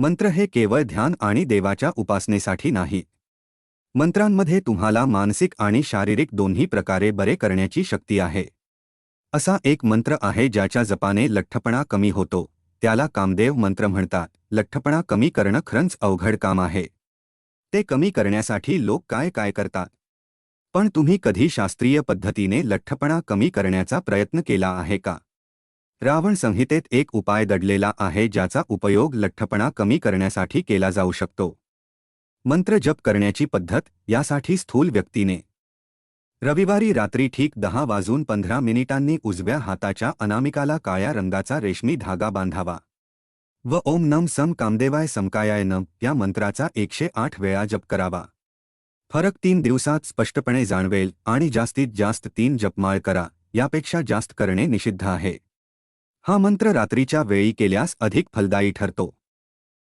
मंत्र हे केवळ ध्यान आणि देवाच्या उपासनेसाठी नाही. मंत्रांमध्ये तुम्हाला मानसिक आणि शारीरिक दोन्ही प्रकारे बरे करण्याची शक्ती आहे. असा एक मंत्र आहे ज्याच्या जपाने लठ्ठपणा कमी होतो. त्याला कामदेव मंत्र म्हणतात. लठ्ठपणा कमी करणं खरंच अवघड काम आहे. ते कमी करण्यासाठी लोक काय काय करतात? पण तुम्ही कधी शास्त्रीय पद्धतीने लठ्ठपणा कमी करण्याचा प्रयत्न केला आहे का? रावण संहितेत एक उपाय दडलेला आहे ज्याचा उपयोग लठ्ठपणा कमी करण्यासाठी केला जाऊ शकतो. मंत्र जप करण्याची पद्धत यासाठी स्थूल व्यक्तीने. रविवारी रात्री ठीक दहा वाजून पंधरा मिनिटांनी उजव्या हाताच्या अनामिकाला काळ्या रंगाचा रेशमी धागा बांधावा. व ओम नम सम कामदेवाय समकायाय नम या मंत्राचा एकशे आठ वेळा जप करावा. फरक तीन दिवसात स्पष्टपणे जाणवेल आणि जास्तीत जास्त तीन जपमाळ करा यापेक्षा जास्त करणे निषिद्ध आहे. हा मंत्र रात्रीच्या वेळी केल्यास अधिक फलदायी ठरतो.